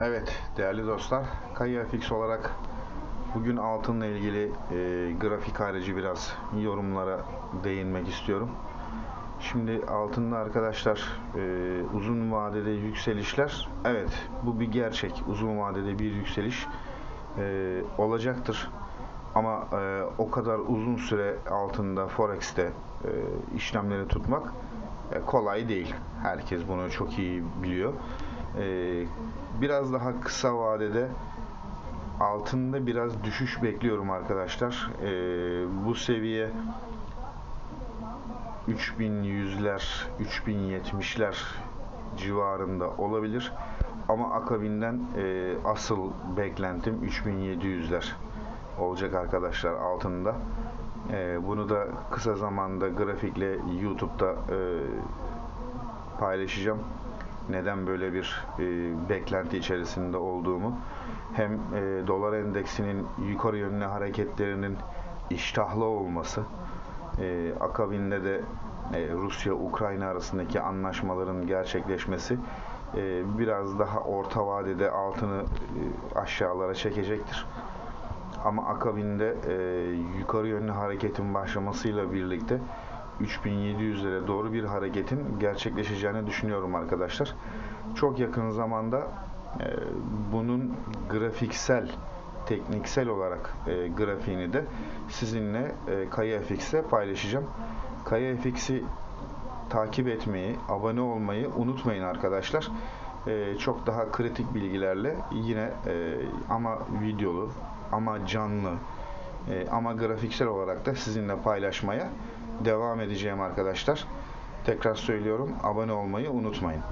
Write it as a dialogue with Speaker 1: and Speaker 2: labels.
Speaker 1: Evet değerli dostlar, Kaya Fix olarak bugün altınla ilgili e, grafik harici biraz yorumlara değinmek istiyorum. Şimdi altında arkadaşlar e, uzun vadede yükselişler, evet bu bir gerçek. Uzun vadede bir yükseliş e, olacaktır. Ama e, o kadar uzun süre altında Forex'te e, işlemleri tutmak e, kolay değil. Herkes bunu çok iyi biliyor. E, biraz daha kısa vadede altında biraz düşüş bekliyorum arkadaşlar. E, bu seviye 3100'ler, 3070'ler civarında olabilir. Ama akabinden e, asıl beklentim 3700'ler olacak arkadaşlar altında. E, bunu da kısa zamanda grafikle YouTube'da e, paylaşacağım. Neden böyle bir e, beklenti içerisinde olduğumu. Hem e, dolar endeksinin yukarı yönlü hareketlerinin iştahlı olması, e, akabinde de e, Rusya-Ukrayna arasındaki anlaşmaların gerçekleşmesi e, biraz daha orta vadede altını e, aşağılara çekecektir. Ama akabinde e, yukarı yönlü hareketin başlamasıyla birlikte 3700'lere doğru bir hareketin gerçekleşeceğini düşünüyorum arkadaşlar. Çok yakın zamanda e, bunun grafiksel tekniksel olarak e, grafiğini de sizinle e, Kaya FX'te paylaşacağım. Kaya FX'i takip etmeyi, abone olmayı unutmayın arkadaşlar. E, çok daha kritik bilgilerle yine e, ama videolu ama canlı e, ama grafiksel olarak da sizinle paylaşmaya devam edeceğim arkadaşlar. Tekrar söylüyorum abone olmayı unutmayın.